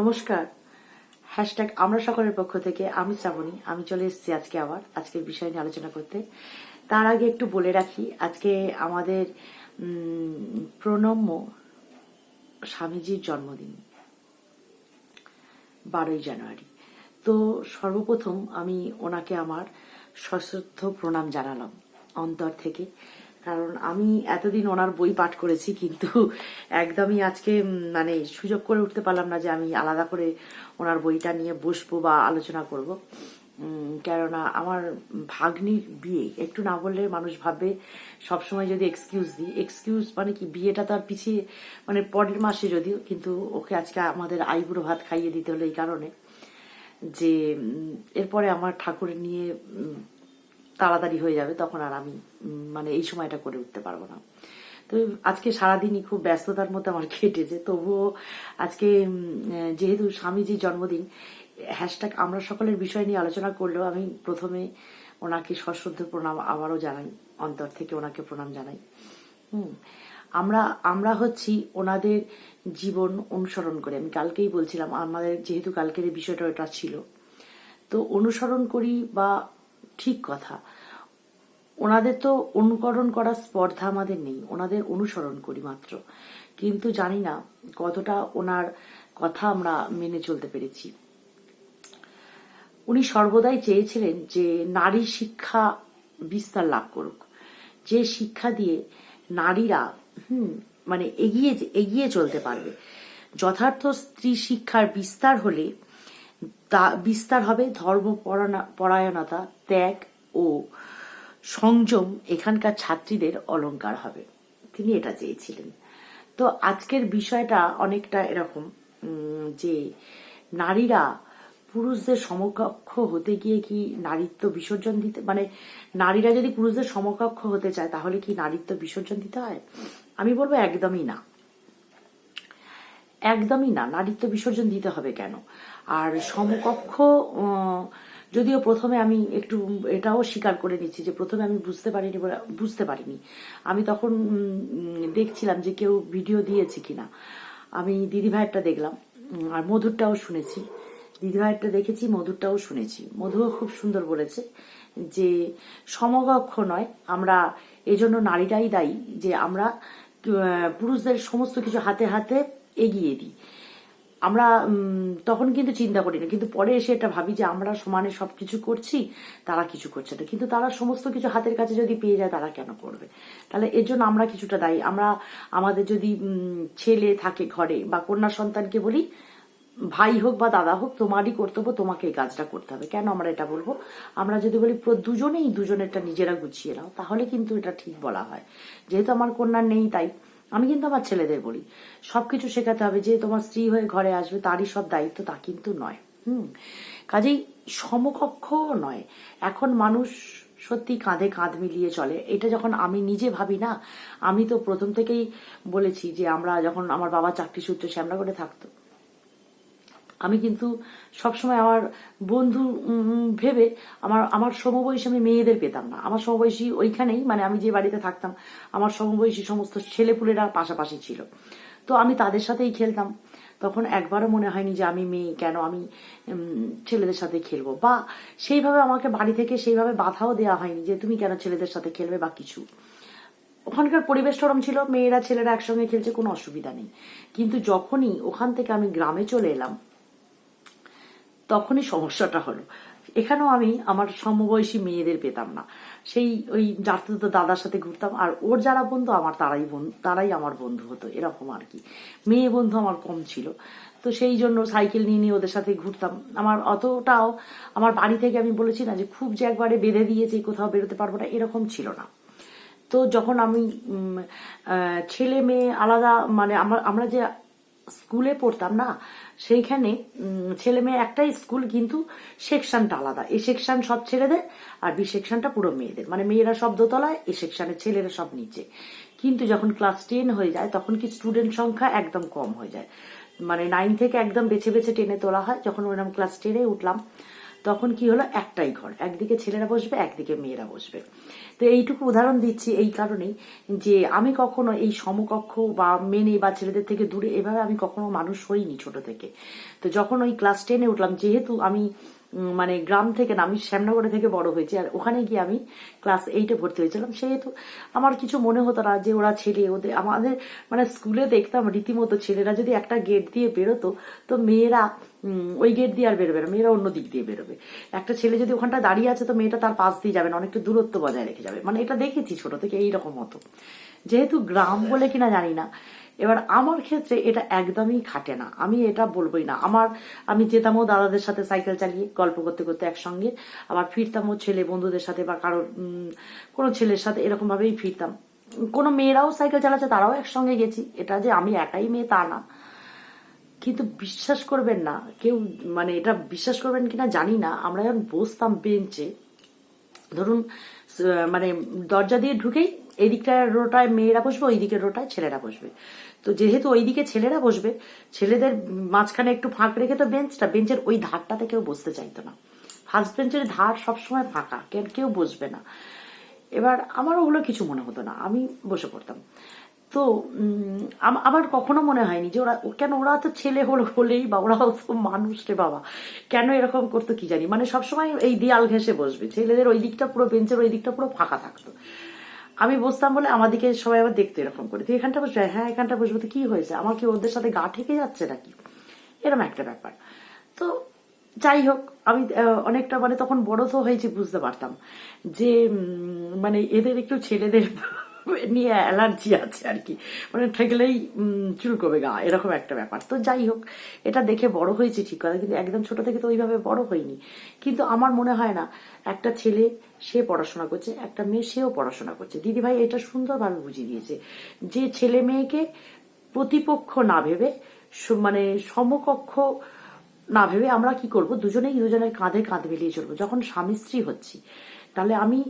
নমস্কার। হ্যাশট্যাগ আমরা সকলের পক্ষ থেকে, আমি শ্রাবণী, আমি চলে এসেছি আজকে আবার, আজকের বিষয় নিয়ে আলোচনা করতে। তার আগে একটু বলে রাখি, আজকে আমাদের প্রণম্য স্বামীজির জন্মদিন, বারোই জানুয়ারি। তো সর্বপ্রথম আমি ওনাকে আমার সশ্রদ্ধ প্রণাম জানালাম অন্তর থেকে। কারণ আমি এতদিন ওনার বই পাঠ করেছি, কিন্তু একদমই আজকে মানে সুযোগ করে উঠতে পারলাম না যে আমি আলাদা করে ওনার বইটা নিয়ে বসবো বা আলোচনা করব। কেননা আমার ভাগ্নির বিয়ে, একটু না বললে মানুষ ভাববে সবসময় যদি এক্সকিউজ দিই। এক্সকিউজ মানে কি? বিয়েটা তো আর পিছিয়ে মানে পরের মাসে যদিও, কিন্তু ওকে আজকে আমাদের আইবুড়ো ভাত খাইয়ে দিতে হলো এই কারণে যে এরপরে আমার ঠাকুরের নিয়ে তাড়াতাড়ি হয়ে যাবে, তখন আর আমি মানে এই সময়টা করে উঠতে পারব না। তো আজকে সারাদিনই খুব ব্যস্ততার মধ্যে আমার কেটেছে, তবুও আজকে যেহেতু স্বামীজির জন্মদিন হ্যাশট্যাগ আমরা সকলের বিষয় নিয়ে আলোচনা করলেও আমি প্রথমে ওনাকে সশ্রদ্ধ প্রণাম আবারও জানাই, অন্তর থেকে ওনাকে প্রণাম জানাই। হুম, আমরা আমরা হচ্ছি ওনাদের জীবন অনুসরণ করে। আমি কালকেই বলছিলাম, আমাদের যেহেতু কালকের এই বিষয়টা ওটা ছিল। তো অনুসরণ করি বা ঠিক কথা। ওনাদের তো অনুকরণ করার স্পর্ধা আমাদের নেই, ওনাদের অনুসরণ করি মাত্র। কিন্তু জানি না কতটা ওনার কথা আমরা মেনে চলতে পেরেছি। উনি সর্বদাই চেয়েছিলেন যে নারী শিক্ষা বিস্তার লাভ করুক। যে শিক্ষা দিয়ে নারীরা, হুম মানে এগিয়ে এগিয়ে চলতে পারবে। যথার্থ স্ত্রী শিক্ষার বিস্তার হলে তা বিস্তার হবে ধর্ম পরায়ণতা, ত্যাগ ও সংযম এখানকার ছাত্রীদের অলংকার হবে। তিনি এটা চেয়েছিলেন। তো আজকের বিষয়টা অনেকটা এরকম যে নারীরা পুরুষদের সমকক্ষ হতে গিয়ে কি নারীত্ব বিসর্জন দিতে মানে নারীরা যদি পুরুষদের সমকক্ষ হতে চায়, তাহলে কি নারীত্ব বিসর্জন দিতে হয়? আমি বলব একদমই না। একদমই না। নারীত্ব বিসর্জন দিতে হবে কেন? আর সমকক্ষ যদিও প্রথমে আমি একটু এটাও স্বীকার করে নিচ্ছি যে প্রথমে আমি বুঝতে পারিনি বুঝতে পারিনি। আমি তখন দেখছিলাম যে কেউ ভিডিও দিয়েছে কিনা। আমি দিদি ভাইয়েরটা দেখলাম আর মধুরটাও শুনেছি। দিদি ভাইয়েরটা দেখেছি, মধুরটাও শুনেছি। মধুও খুব সুন্দর বলেছে যে সমকক্ষ নয়, আমরা এজন্য নারীরাই দায়ী যে আমরা পুরুষদের সমস্ত কিছু হাতে হাতে এগিয়ে দিই। আমরা তখন কিন্তু চিন্তা করি না। কিন্তু পরে এসে এটা ভাবি যে আমরা সমানে সবকিছু করছি, তারা কিছু করছে না। কিন্তু তারা সমস্ত কিছু হাতের কাছে যদি পেয়ে যায়, তারা কেন করবে? তাহলে এর জন্য আমরা কিছুটা দায়ী। আমরা, আমাদের যদি ছেলে থাকে ঘরে বা কন্যা সন্তানকে বলি, ভাই হোক বা দাদা হোক, তোমারই কর্তব্য, তোমাকে এই কাজটা করতে হবে। কেন আমরা এটা বলব? আমরা যদি বলি দুজনেই দুজনেরটা নিজেরা গুছিয়ে নাও, তাহলে কিন্তু এটা ঠিক বলা হয়। যেহেতু আমার কন্যা নেই, তাই আমি কিন্তু আমার ছেলেদের বলি, সবকিছু শেখাতে হবে যে তোমার স্ত্রী হয়ে ঘরে আসবে, তারই সব দায়িত্ব, তা কিন্তু নয়। হুম। কাজেই সমকক্ষ নয়। এখন মানুষ সত্যি কাঁধে কাঁধ মিলিয়ে চলে। এটা যখন আমি নিজে ভাবি না, আমি তো প্রথম থেকেই বলেছি যে আমরা যখন আমার বাবা চাকরি সূত্রে শ্যামরা করে থাকতো আমি কিন্তু সবসময় আমার বন্ধু ভেবে আমার আমার সমবয়সী আমি মেয়েদের পেতাম না। আমার সমবয়সী ওইখানেই মানে আমি যে বাড়িতে থাকতাম, আমার সমবয়সী সমস্ত ছেলেপুলেরা পাশাপাশি ছিল। তো আমি তাদের সাথেই খেলতাম। তখন একবারও মনে হয়নি যে আমি মেয়ে, কেন আমি ছেলেদের সাথে খেলব। বা সেইভাবে আমাকে বাড়ি থেকে সেইভাবে বাধাও দেওয়া হয়নি যে তুমি কেন ছেলেদের সাথে খেলবে বা কিছু। ওখানকার পরিবেশ ওরম ছিল, মেয়েরা, ছেলেরা একসঙ্গে খেলছে, কোনো অসুবিধা নেই। কিন্তু যখনই ওখান থেকে আমি গ্রামে চলে এলাম তখনই সমস্যাটা হলো। এখানেও আমি আমার সমবয়সী মেয়েদের পেতাম না। সেই ওই যাতে তো দাদার সাথে ঘুরতাম আর ওর যারা বন্ধু, আমার তারাই বন্ধু তারাই আমার বন্ধু হতো, এরকম আর কি। মেয়ে বন্ধু আমার কম ছিল। তো সেই জন্য সাইকেল নিয়ে নিয়ে ওদের সাথে ঘুরতাম। আমার অতটাও, আমার বাড়ি থেকে আমি বলেছি না যে খুব যে একবারে বেঁধে দিয়েছে, কোথাও বেরোতে পারব না, এরকম ছিল না। তো যখন আমি ছেলে মেয়ে আলাদা মানে আমরা যে স্কুলে পড়তাম না সেইখানে ছেলে মেয়ে একটাই স্কুল কিন্তু সেকশনটা আলাদা। এ সেকশন সব ছেলেদের আর বি সেকশনটা পুরো মেয়েদের। মানে মেয়েরা সব দোতলায়, এ সেকশনে ছেলেরা সব নিচে। কিন্তু যখন ক্লাস টেন হয়ে যায়, তখন কি স্টুডেন্ট সংখ্যা একদম কম হয়ে যায়। মানে নাইন থেকে একদম বেছে বেছে টেনে তোলা হয়। যখন ওরকম ক্লাস টেনে উঠলাম তখন কি হলো? একটাই ঘর। একদিকে ছেলেরা বসবে, একদিকে মেয়েরা বসবে। তো এইটুকু উদাহরণ দিচ্ছি এই কারণেই যে আমি কখনো এই সমকক্ষ বা মেনে বা ছেলেদের থেকে দূরে এভাবে আমি কখনো মানুষ হইনি ছোট থেকে। তো যখন ওই ক্লাস টেনে উঠলাম, যেহেতু আমি মানে গ্রাম থেকে না, আমি শ্যামনগরে থেকে বড় হয়েছি, আর ওখানে গিয়ে আমি ক্লাস এইটে ভর্তি হয়েছিলাম। সেহেতু আমার কিছু মনে হতো না যে ওরা ছেলে, ওদের আমাদের মানে স্কুলে দেখতাম রীতিমতো ছেলেরা যদি একটা গেট দিয়ে বেরোতো, তো মেয়েরা ওই গেট দিয়ে আর বেরোবে না, মেয়েরা অন্য দিক দিয়ে বেরোবে। একটা ছেলে যদি ওখানটা দাঁড়িয়ে আছে, তো মেয়েটা তার পাশ দিয়ে যাবে না, অনেকটা দূরত্ব বজায় রেখে যাবে। মানে এটা দেখেছি ছোট থেকে, এইরকম হতো। যেহেতু গ্রাম বলে কিনা জানি না এবার আমার ক্ষেত্রে এটা একদমই খাটে না। আমি এটা বলবোই না। আমার, আমি যেতামও দাদাদের সাথে সাইকেল চালিয়ে, গল্প করতে করতে একসঙ্গে। আবার ফিরতামও ছেলে বন্ধুদের সাথে বা কারোর কোনো ছেলের সাথে এরকম ভাবেই ফিরতাম। কোনো মেয়েরাও সাইকেল চালাচ্ছে, তারাও একসঙ্গে গেছি। এটা যে আমি একাই মেয়ে, তা না। কিন্তু বিশ্বাস করবেন না, কেউ মানে এটা বিশ্বাস করবেন কিনা জানি না। আমরা যখন বসতাম বেঞ্চে, ধরুন মানে দরজা দিয়ে ঢুকেই, এদিকটার রোটায় মেয়েরা বসবে ওই দিকের রোটায় ছেলেরা বসবে। তো যেহেতু ওইদিকে ছেলেরা বসবে, ছেলেদের মাঝখানে একটু ফাঁক রেখে তো বেঞ্চটা, বেঞ্চের ওই ধারটাতে কেউ বসতে চাইতো না। ফার্স্ট বেঞ্চের ধার সবসময় ফাঁকা, কেউ বসবে না। এবার আমার ওগুলো কিছু মনে হতো না, আমি বসে পড়তাম। তো আমার কখনো মনে হয়নি যে ওরা, কেন ওরা তো ছেলে হলো হলেই বা ওরাও তো মানুষ রে বাবা। কেন এরকম করতো কি জানি? মানে সবসময় এই দেয়াল ঘেসে বসবে, ছেলেদের ওই দিকটা পুরো, বেঞ্চের ওই দিকটা পুরো ফাঁকা থাকতো। আমি বসতাম বলে আমাদেরকে সবাই আবার দেখতো এরকম করে। তুই এখানটা বসবে? হ্যাঁ এখানটা বসবো। তো কি হয়েছে? আমার কি ওদের সাথে গা ঠেকে যাচ্ছে নাকি? এরকম একটা ব্যাপার। তো যাই হোক, আমি অনেকটা মানে তখন বড় তো হয়েছি, বুঝতে পারতাম। যে মানে এদের একটু ছেলেদের নিয়ে অ্যালার্জি আছে আর কি। মানে ঠেকলেই চুলকবে গা, এরকম একটা ব্যাপার। তো যাই হোক, এটা দেখে বড় হয়েছে ঠিক কথা, কিন্তু একদম ছোট থেকে তো ওইভাবে বড় হয়নি। কিন্তু আমার মনে হয় না, একটা ছেলে, সে পড়াশোনা করছে, একটা মেয়ে, সেও পড়াশোনা করছে। দিদি ভাই এটা সুন্দরভাবে বুঝিয়ে দিয়েছে। যে ছেলে মেয়েকে প্রতিপক্ষ না ভেবে মানে সমকক্ষ না ভেবে আমরা কি করব? দুজনেই দুজনের কাঁধে কাঁধ মিলিয়ে চলবো। যখন স্বামী স্ত্রী হচ্ছি, তাহলে আমি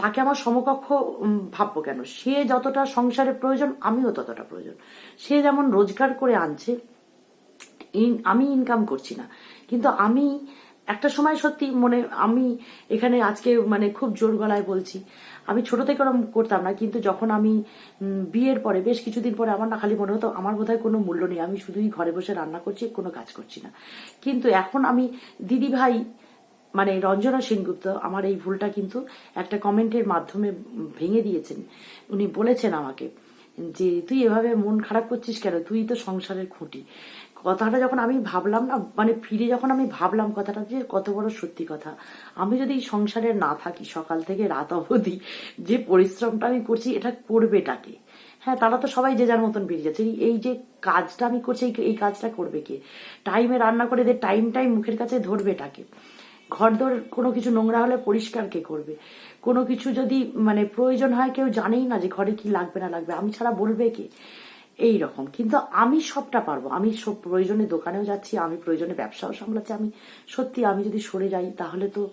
তাকে আমার সমকক্ষ ভাববো কেন? সে যতটা সংসারের প্রয়োজন, আমিও ততটা প্রয়োজন। সে যেমন রোজগার করে আনছে আমি ইনকাম করছি না। কিন্তু আমি একটা সময় সত্যি মনে, আমি এখানে আজকে মানে খুব জোর গলায় বলছি, আমি ছোট থেকে ওরকম করতাম না, কিন্তু যখন আমি বিয়ের পরে, বেশ কিছুদিন পরে আমার না খালি মনে হতো, আমার বোধহয় কোনো মূল্য নেই, আমি শুধুই ঘরে বসে রান্না করছি, কোনো কাজ করছি না। কিন্তু এখন আমি দিদি ভাই মানে রঞ্জনা সেনগুপ্ত আমার এই ভুলটা কিন্তু একটা কমেন্টের মাধ্যমে ভেঙে দিয়েছেন। উনি বলেছেন আমাকে যে, তুই এভাবে মন খারাপ করছিস কেন? তুই তো সংসারের খুঁটি। কথাটা যখন আমি ভাবলাম না মানে ফিরে যখন আমি ভাবলাম কথাটা যে, কত বড় সত্যি কথা। আমি যদি এই সংসারে না থাকি, সকাল থেকে রাত অবধি যে পরিশ্রমটা আমি করছি, এটা করবে করবেটাকে হ্যাঁ তারা তো সবাই যে যার মতন বেরিয়ে যাচ্ছে। এই- যে কাজটা আমি করছি, এই- কাজটা করবে কে? টাইমে রান্না করে দে টাইম টাইম মুখের কাছে ধরবেটাকে ঘর দর কোনো কিছু নোংরা হলে পরিষ্কার কে করবে? কোনো কিছু যদি মানে প্রয়োজন হয়, কেউ জানেই না যে ঘরে কি লাগবে, না লাগবে। আমি ছাড়া বলবে কে? এই রকম। কিন্তু আমি সবটা পারব। আমি সব প্রয়োজনে দোকানেও যাচ্ছি, আমি প্রয়োজনে ব্যবসাও সামলাচ্ছি। আমি সত্যি, আমি যদি সরে যাই, তাহলে তো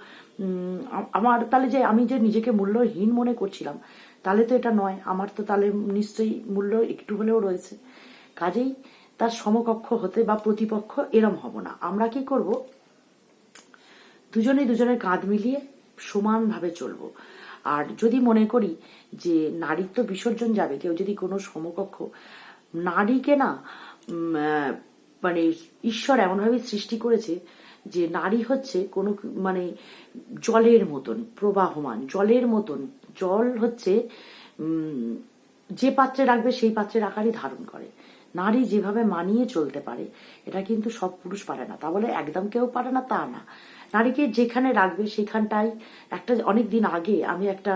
আমার তাহলে যে আমি যে নিজেকে মূল্যহীন মনে করছিলাম, তাহলে তো এটা নয়। আমার তো তাহলে নিশ্চয়ই মূল্য একটু হলেও রয়েছে। কাজেই তার সমকক্ষ হতে বা প্রতিপক্ষ এরম হব না। আমরা কি করব? দুজনে দুজনের কাঁধ মিলিয়ে সমানভাবে চলবো। আর যদি মনে করি যে নারীত্ব বিসর্জন যাবে, কেউ যদি কোনো সমকক্ষ নারীকে না মানে ঈশ্বর এমনভাবে সৃষ্টি করেছে যে নারী হচ্ছে কোনো মানে জলের মতন, প্রবাহমান, জলের মতন। জল হচ্ছে যে পাত্রে রাখবে সেই পাত্রের আকারই ধারণ করে। নারী যেভাবে মানিয়ে চলতে পারে, এটা কিন্তু সব পুরুষ পারে না। তা বলে একদম কেউ পারে না, তা না। নারীকে যেখানে রাখবে সেখানটাই একটা অনেক দিন আগে আমি একটা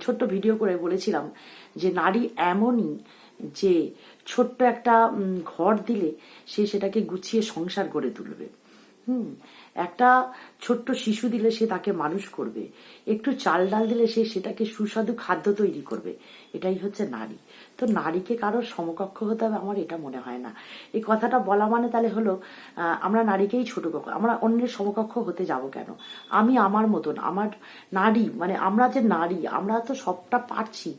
ছোট্ট ভিডিও করে বলেছিলাম যে নারী এমনই যে ছোট্ট একটা ঘর দিলে সে সেটাকে গুছিয়ে সংসার গড়ে তুলবে। হুম, একটা ছোট্ট শিশু দিলে সে তাকে মানুষ করবে। একটু চাল ডাল দিলে সে সেটাকে সুস্বাদু খাদ্য তৈরি করবে। এটাই হচ্ছে নারী। তো নারীকে কারোর সমকক্ষ হতে হবে আমার এটা মনে হয় না। এই কথাটা বলা মানে তাহলে হলো আমরা নারীকেই ছোট কক্ষ আমরা অন্যের সমকক্ষ হতে যাব কেন? আমি আমার মতন, আমার নারী মানে আমরা যে নারী, আমরা তো সবটা পারছি।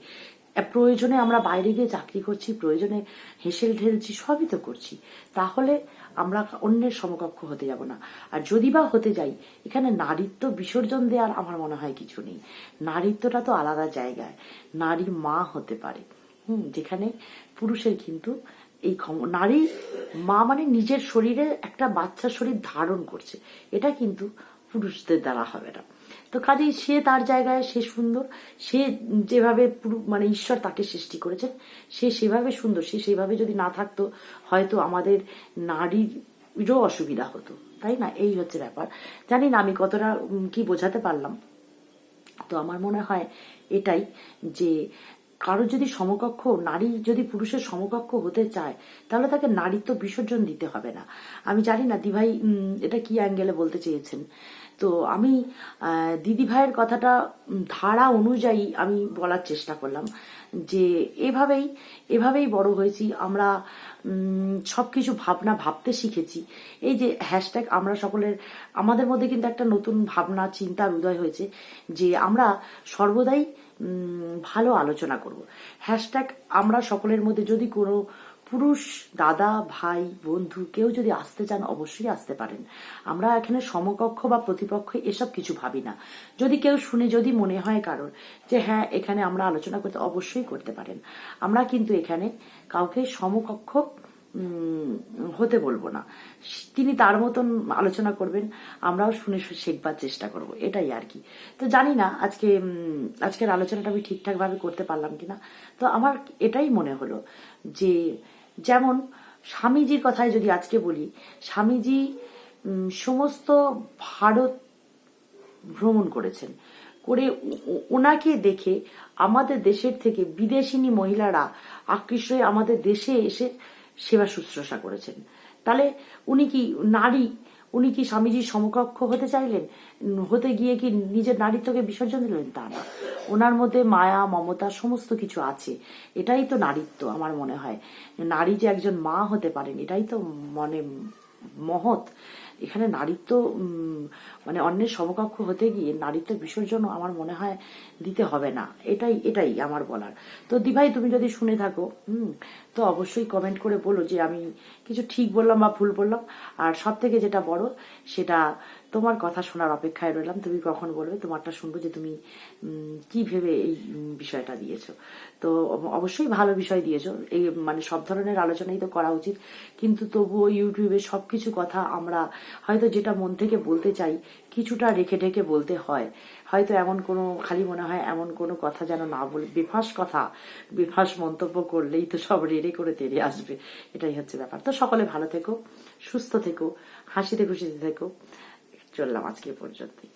প্রয়োজনে আমরা বাইরে গিয়ে চাকরি করছি, প্রয়োজনে হেসেল ঢেলছি সবই তো করছি। তাহলে আমরা অন্যের সমকক্ষ হতে যাব না। আর যদি বা হতে যাই, এখানে নারীত্ব বিসর্জন দেওয়ার আমার মনে হয় কিছু নেই। নারীত্বটা তো আলাদা জায়গায়। নারী মা হতে পারে। হুম, যেখানে পুরুষের কিন্তু এই নারী মা মানে নিজের শরীরে একটা বাচ্চার শরীর ধারণ করছে। এটা কিন্তু পুরুষদের দ্বারা হবে না। তো কাজেই সে তার জায়গায়, সে সুন্দর। সে যেভাবে মানে ঈশ্বর তাকে সৃষ্টি করেছেন, সে সেভাবে সুন্দর। সে সেভাবে যদি না থাকতো, হয়তো আমাদের নারীরও অসুবিধা হতো। তাই না? এই হচ্ছে ব্যাপার। জানি না আমি কতটা কি বোঝাতে পারলাম। তো আমার মনে হয় এটাই যে কারও যদি সমকক্ষ, নারী যদি পুরুষের সমকক্ষ হতে চায়, তাহলে তাকে নারীত্ব বিসর্জন দিতে হবে না। আমি জানি না, দিভাই এটা কি অ্যাঙ্গেলে বলতে চেয়েছেন? তো আমি আহ, দিদি ভাইয়ের কথাটা ধারা অনুযায়ী আমি বলার চেষ্টা করলাম যে এভাবেই এভাবেই বড় হয়েছি আমরা সব কিছু ভাবনা ভাবতে শিখেছি। এই যে হ্যাশট্যাগ আমরা সকলের আমাদের মধ্যে কিন্তু একটা নতুন ভাবনা চিন্তার উদয় হয়েছে যে আমরা সর্বদাই ভালো আলোচনা করব। হ্যাশট্যাগ আমরা সকলের মধ্যে যদি কোনো পুরুষ, দাদা, ভাই, বন্ধু, কেউ যদি আসতে চান, অবশ্যই আসতে পারেন। আমরা এখানে সমকক্ষ বা প্রতিপক্ষ এসব কিছু ভাবি না। যদি কেউ শুনে, যদি মনে হয় কারোর যে হ্যাঁ এখানে আমরা আলোচনা করতে, অবশ্যই করতে পারেন। আমরা কিন্তু এখানে কাউকে সমকক্ষ হতে বলব না। তিনি তার মতন আলোচনা করবেন, আমরাও শুনে শেখবার চেষ্টা করব, এটাই আর কি। তো জানি না আজকে আজকের আলোচনাটা আমি ঠিকঠাক ভাবে করতে পারলাম কিনা। তো আমার এটাই মনে হলো যে যেমন স্বামীজির কথায় যদি আজকে বলি, স্বামীজি সমস্ত ভারত ভ্রমণ করেছেন। করে ওনাকে দেখে আমাদের দেশের থেকে বিদেশিনী মহিলারা আকৃষ্ট হয়ে আমাদের দেশে এসে সেবা শুশ্রূষা করেছেন। তাহলে উনি কি নারী উনি কি স্বামীজির সমকক্ষ হতে চাইলেন? হতে গিয়ে কি নিজের নারীত্বকে বিসর্জন দিলেন? তা না। ওনার মধ্যে মায়া, মমতা সমস্ত কিছু আছে। এটাই তো নারীত্ব আমার মনে হয়। নারী যে একজন মা হতে পারেন, এটাই তো মনে মহৎ। এখানে নারীত্ব মানে অন্যের সমকক্ষ হতে গিয়ে নারীত্ব বিসর্জন আমার মনে হয় দিতে হবে না। এটাই এটাই আমার বলার। তো দিভাই, তুমি যদি শুনে থাকো, হুম, তো অবশ্যই কমেন্ট করে বলো যে আমি কিছু ঠিক বললাম বা ভুল বললাম। আর সব থেকে যেটা বড়, সেটা তোমার কথা শোনার অপেক্ষায় রইলাম। তুমি কখন বলবে? তোমারটা শুনব যে তুমি কি ভেবে এই বিষয়টা দিয়েছ। তো অবশ্যই ভালো বিষয় দিয়েছ। এই মানে সব ধরনের আলোচনাই তো করা উচিত। কিন্তু তবুও ইউটিউবে সবকিছু কথা আমরা হয়তো যেটা মন থেকে বলতে চাই, কিছুটা রেখে ঢেকে বলতে হয়। হয়তো এমন কোনো, খালি মনে হয় এমন কোনো কথা যেন না বলে, বেফাস কথা, বেফাস মন্তব্য করলেই তো সব রেড়ে করে তেড়ে আসবে। এটাই হচ্ছে ব্যাপার। তো সকলে ভালো থেকো, সুস্থ থেকো, হাসিতে খুশিতে থেকো। চললাম আজকে এ পর্যন্তই